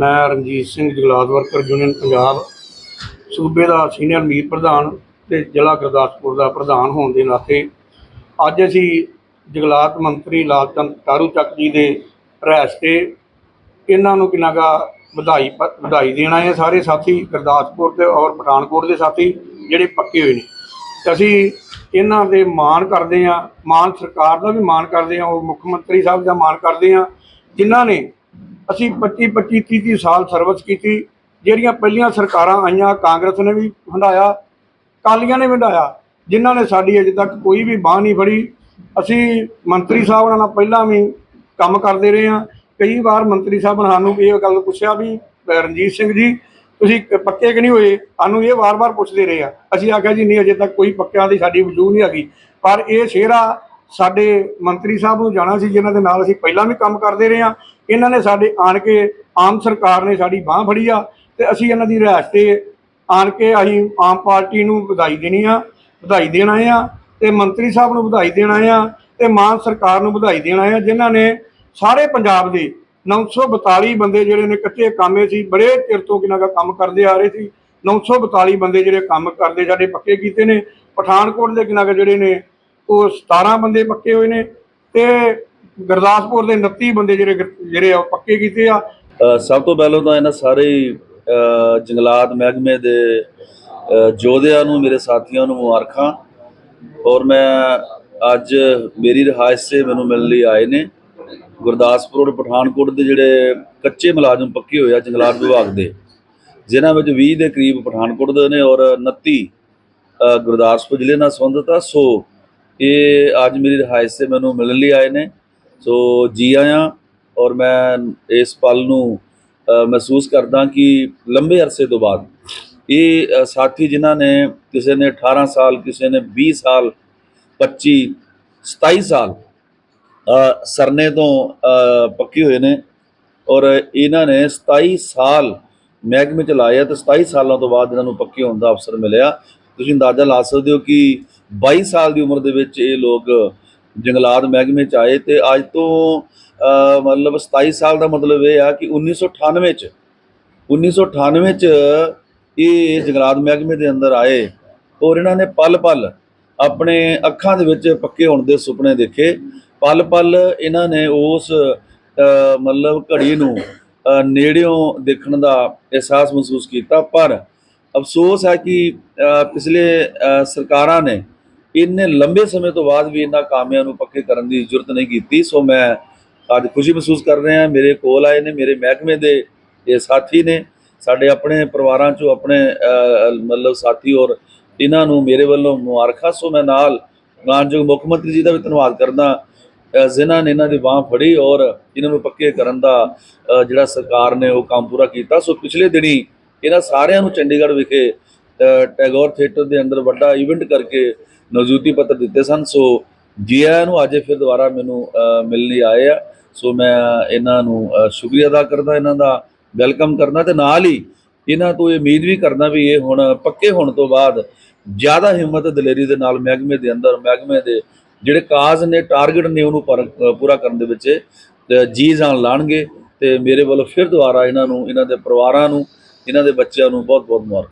ਮੈਂ ਰਣਜੀਤ ਸਿੰਘ ਜਗਲਾਤ worker union Punjab, ਸੂਬੇ ਦਾ ਸੀਨੀਅਰ ਮੀਤ ਪ੍ਰਧਾਨ ਤੇ ਜ਼ਿਲ੍ਹਾ ਗੁਰਦਾਸਪੁਰ ਦਾ ਪ੍ਰਧਾਨ ਹੋਣ ਦੇ ਨਾਤੇ ਅੱਜ ਅਸੀਂ ਜਗਲਾਤ ਮੰਤਰੀ ਲਾਲਚੰਦ ਕਾਰੂ ਚੱਕ ਜੀ ਦੇ ਰਹਿਸ ਤੇ ਇਹਨਾਂ ਨੂੰ ਕਿੰਨਾ ਗਾ ਵਧਾਈ ਪ- ਵਧਾਈ ਦੇਣਾ ਹੈ ਸਾਰੇ ਸਾਥੀ ਗੁਰਦਾਸਪੁਰ ਤੇ ਔਰ ਪਠਾਨਕੋਟ ਦੇ ਸਾਥੀ ਜਿਹੜੇ ਪੱਕੇ ਹੋਏ ਨੇ। ਤੇ ਅਸੀਂ ਇਹਨਾਂ ਦੇ ਮਾਣ ਕਰਦੇ ਆ ਮਾਣ ਸਰਕਾਰ ਦਾ ਵੀ ਮਾਣ ਕਰਦੇ ਆ ਉਹ ਮੁੱਖ ਮੰਤਰੀ ਸਾਹਿਬ ਦਾ ਮਾਣ ਕਰਦੇ ਆ ਜਿਨ੍ਹਾਂ ਨੇ ਅਸੀਂ 25 25 30 30 ਸਾਲ ਸਰਵਿਸ ਕੀਤੀ। ਜਿਹੜੀਆਂ ਪਹਿਲੀਆਂ ਸਰਕਾਰਾਂ ਆਈਆਂ, ਕਾਂਗਰਸ ਨੇ ਵੀ ਹੰਡਾਇਆ ਕਾਲੀਆਂ ਨੇ ਵੀ ਹੰਡਾਇਆ ਜਿਨ੍ਹਾਂ ਨੇ ਸਾਡੀ ਅਜੇ ਤੱਕ ਕੋਈ ਵੀ ਬਾਹ ਨਹੀਂ ਫੜੀ। ਅਸੀਂ ਮੰਤਰੀ ਸਾਹਿਬ ਨਾਲ ਪਹਿਲਾਂ ਵੀ ਕੰਮ ਕਰਦੇ ਰਹੇ ਹਾਂ। ਕਈ ਵਾਰ ਮੰਤਰੀ ਸਾਹਿਬ ਨੇ ਸਾਨੂੰ ਇਹ ਗੱਲ ਪੁੱਛਿਆ ਵੀ, ਰਣਜੀਤ ਸਿੰਘ ਜੀ, ਤੁਸੀਂ ਪੱਕੇ ਕਿ ਨਹੀਂ ਹੋਏ? ਸਾਨੂੰ ਇਹ ਵਾਰ-ਵਾਰ ਪੁੱਛਦੇ ਰਹੇ ਆ। ਅਸੀਂ ਆਖਿਆ ਜੀ, ਨਹੀਂ, ਅਜੇ ਤੱਕ ਕੋਈ ਪੱਕਿਆਂ ਦੀ ਸਾਡੀ ਵਜੂਦ ਨਹੀਂ ਹੈਗੀ। ਪਰ ਇਹ ਸ਼ੇਰਾ ਸਾਡੇ ਮੰਤਰੀ ਸਾਹਿਬ ਨੂੰ ਜਾਣਾ ਸੀ, ਜਿਨ੍ਹਾਂ ਦੇ ਨਾਲ ਅਸੀਂ ਪਹਿਲਾਂ ਵੀ ਕੰਮ ਕਰਦੇ ਰਹੇ ਆ ਇਹਨਾਂ ਨੇ ਸਾਡੇ ਆਣ ਕੇ, ਆਮ ਸਰਕਾਰ ਨੇ ਸਾਡੀ ਬਾਹ ਫੜੀ ਆ ਤੇ ਅਸੀਂ ਇਹਨਾਂ ਦੀ ਰਿਹਾਇਸ਼ ਤੇ ਆਣ ਕੇ ਅਸੀਂ ਆਮ ਪਾਰਟੀ ਨੂੰ ਵਧਾਈ ਦੇਣੀ ਆ, ਵਧਾਈ ਦੇਣਾ ਆ ਤੇ ਮੰਤਰੀ ਸਾਹਿਬ ਨੂੰ ਵਧਾਈ ਦੇਣਾ ਆ ਤੇ ਮਾਨ ਸਰਕਾਰ ਨੂੰ ਵਧਾਈ ਦੇਣਾ ਆ, ਜਿਨ੍ਹਾਂ ਨੇ ਸਾਰੇ ਪੰਜਾਬ ਦੇ 942 ਬੰਦੇ ਜਿਹੜੇ ਨੇ ਕੱਚੇ ਕਾਮੇ ਸੀ, ਬੜੇ ਚਿਰ ਤੋਂ ਕਿਨਾਂ ਦਾ ਕੰਮ ਕਰਦੇ ਆ ਰਹੇ ਸੀ 942 ਬੰਦੇ ਜਿਹੜੇ ਕੰਮ ਕਰਦੇ ਸਾਡੇ ਪੱਕੇ ਕੀਤੇ ਨੇ, ਪਠਾਨਕੋਟ ਦੇ ਕਿਨਾਂ ਜਿਹੜੇ ਨੇ ਉਹ 17 ਬੰਦੇ ਪੱਕੇ ਹੋਏ ਨੇ ਤੇ ਗੁਰਦਾਸਪੁਰ ਦੇ 29 ਬੰਦੇ ਜਿਹੜੇ ਜਿਹੜੇ ਆ ਪੱਕੇ ਕੀਤੇ ਆ। ਸਭ ਤੋਂ ਪਹਿਲਾਂ ਤਾਂ ਇਹਨਾਂ ਸਾਰੇ ਜੰਗਲਾਤ ਮਹਿਕਮੇ ਦੇ ਅ, ਯੋਧਿਆਂ ਨੂੰ ਮੇਰੇ ਸਾਥੀਆਂ ਨੂੰ ਮੁਬਾਰਕਾਂ। ਔਰ ਮੈਂ ਅੱਜ ਮੇਰੀ ਰਿਹਾਇਸ਼ 'ਤੇ ਮੈਨੂੰ ਮਿਲਣ ਲਈ ਆਏ ਨੇ। ਗੁਰਦਾਸਪੁਰ ਔਰ ਪਠਾਨਕੋਟ ਦੇ ਜਿਹੜੇ ਕੱਚੇ ਮੁਲਾਜ਼ਮ ਪੱਕੇ ਹੋਏ ਆ ਜੰਗਲਾਤ ਵਿਭਾਗ ਦੇ ਜਿਨ੍ਹਾਂ ਵਿੱਚ 20 ਦੇ ਕਰੀਬ ਪਠਾਨਕੋਟ ਦੇ ਨੇ ਔਰ 29 ਗੁਰਦਾਸਪੁਰ ਜ਼ਿਲ੍ਹੇ ਨਾਲ ਸੰਬੰਧਿਤ ਆ। ਸੋ ਇਹ ਅੱਜ ਮੇਰੀ ਰਿਹਾਇਸ਼ 'ਤੇ ਮੈਨੂੰ ਮਿਲਣ ਲਈ ਆਏ ਨੇ। ਸੋ ਜੀ ਆਇਆਂ ਔਰ ਮੈਂ ਇਸ ਪਲ ਨੂੰ ਮਹਿਸੂਸ ਕਰਦਾ ਕਿ ਲੰਬੇ ਅਰਸੇ ਤੋਂ ਬਾਅਦ ਇਹ ਸਾਥੀ ਜਿਨ੍ਹਾਂ ਨੇ ਕਿਸੇ ਨੇ 18 ਸਾਲ, ਕਿਸੇ ਨੇ 20 ਸਾਲ 25 27 ਸਾਲ ਸਰਨੇ ਤੋਂ ਪੱਕੇ ਹੋਏ ਨੇ ਔਰ ਇਹਨਾਂ ਨੇ 27 ਸਾਲ ਮਹਿਕਮੇ ਚ ਲਾਏ ਆ ਤੇ 27 ਸਾਲਾਂ ਤੋਂ ਬਾਅਦ ਇਹਨਾਂ ਨੂੰ ਪੱਕੇ ਹੋਣ ਦਾ ਅਵਸਰ ਮਿਲਿਆ। ਤੁਸੀਂ ਅੰਦਾਜ਼ਾ ਲਾ ਸਕਦੇ ਹੋ ਕਿ 22 ਸਾਲ ਦੀ ਉਮਰ ਦੇ ਵਿੱਚ ਇਹ ਲੋਕ ਜੰਗਲਾਤ ਮਹਿਕਮੇ ਚ ਆਏ ਤੇ ਅੱਜ ਤੋਂ ਮਤਲਬ 27 ਸਾਲ ਦਾ ਮਤਲਬ ਇਹ ਆ ਕਿ 1998 ਚ 1998 ਚ ਇਹ ਜੰਗਲਾਤ ਮਹਿਕਮੇ ਦੇ ਅੰਦਰ ਆਏ ਔਰ ਇਹਨਾਂ ਨੇ ਪਲ-ਪਲ ਆਪਣੇ ਅੱਖਾਂ ਦੇ ਵਿੱਚ ਪੱਕੇ ਹੋਣ ਦੇ ਸੁਪਨੇ ਦੇਖੇ। ਪਲ-ਪਲ ਇਹਨਾਂ ਨੇ ਉਸ ਮਤਲਬ ਘੜੀ ਨੂੰ ਨੇੜਿਓਂ ਦੇਖਣ ਦਾ ਅਹਿਸਾਸ ਮਹਿਸੂਸ ਕੀਤਾ। ਪਰ ਅਫਸੋਸ ਹੈ ਕਿ ਪਿਛਲੇ ਸਰਕਾਰਾਂ ਨੇ ਇੰਨੇ ਲੰਬੇ ਸਮੇਂ ਤੋਂ ਬਾਅਦ ਵੀ ਇਹਨਾਂ ਕਾਮਿਆਂ ਨੂੰ ਪੱਕੇ ਕਰਨ ਦੀ ਜ਼ਰੂਰਤ ਨਹੀਂ ਕੀਤੀ ਸੋ ਮੈਂ ਅੱਜ ਖੁਸ਼ੀ ਮਹਿਸੂਸ ਕਰ ਰਿਹਾ ਮੇਰੇ ਕੋਲ ਆਏ ਨੇ ਮੇਰੇ ਮਹਿਕਮੇ ਦੇ ਇਹ ਸਾਥੀ ਨੇ ਸਾਡੇ ਆਪਣੇ ਪਰਿਵਾਰਾਂ ਚੋਂ ਆਪਣੇ ਮਤਲਬ ਸਾਥੀ ਔਰ ਇਹਨਾਂ ਨੂੰ ਮੇਰੇ ਵੱਲੋਂ ਮੁਬਾਰਕਾਂ ਸੋ ਮੈਂ ਨਾਲ ਮਾਨਯੋਗ ਮੁੱਖ ਮੰਤਰੀ ਜੀ ਦਾ ਵੀ ਧੰਨਵਾਦ ਕਰਦਾ ਅ, ਨੇ ਇਹਨਾਂ ਦੀ ਬਾਹ ਫੜੀ ਔਰ ਇਹਨਾਂ ਨੂੰ ਪੱਕੇ ਕਰਨ ਦਾ ਜਿਹੜਾ ਸਰਕਾਰ ਨੇ ਉਹ ਕੰਮ ਪੂਰਾ ਕੀਤਾ ਸੋ ਪਿਛਲੇ ਦਿਨੀ ਇਹਨਾਂ ਸਾਰਿਆਂ ਨੂੰ ਚੰਡੀਗੜ੍ਹ ਵਿਖੇ ਟੈਗੋਰ ਥੀਏਟਰ ਦੇ ਅੰਦਰ ਵੱਡਾ ਇਵੈਂਟ ਕਰਕੇ ਨਵਜੂਤੀ ਪੱਤਰ ਦਿੱਤੇ ਸਨ ਸੋ ਜੀ ਆਇਆਂ ਨੂੰ ਅੱਜ ਫਿਰ ਦੁਬਾਰਾ ਮੈਨੂੰ ਮਿਲਣ ਲਈ ਆਏ ਆ। ਸੋ ਮੈਂ ਇਹਨਾਂ ਨੂੰ ਸ਼ੁਕਰੀਆ ਅਦਾ ਕਰਦਾ ਇਹਨਾਂ ਦਾ ਵੈਲਕਮ ਕਰਦਾ ਤੇ ਨਾਲ ਹੀ ਇਹਨਾਂ ਤੋਂ ਇਹ ਉਮੀਦ ਵੀ ਕਰਦਾ ਵੀ ਇਹ ਹੁਣ ਪੱਕੇ ਹੋਣ ਤੋਂ ਬਾਅਦ ਜ਼ਿਆਦਾ ਹਿੰਮਤ ਦਲੇਰੀ ਦੇ ਨਾਲ ਮਹਿਕਮੇ ਦੇ ਅੰਦਰ ਮਹਿਕਮੇ ਦੇ ਜਿਹੜੇ ਕਾਜ਼ ਨੇ ਟਾਰਗੇਟ ਨੇ ਉਹਨੂੰ ਪਰ- ਪੂਰਾ ਕਰਨ ਦੇ ਵਿੱਚ ਅ, ਜੀ ਜਾਨ ਲਾਣਗੇ ਤੇ ਮੇਰੇ ਵੱਲੋਂ ਫਿਰ ਦੁਬਾਰਾ ਇਹਨਾਂ ਨੂੰ ਇਹਨਾਂ ਦੇ ਪਰਿਵਾਰਾਂ ਨੂੰ ਇਹਨਾਂ ਦੇ ਬੱਚਿਆਂ ਨੂੰ ਬਹੁਤ ਬਹੁਤ ਮੁਬਾਰਕ।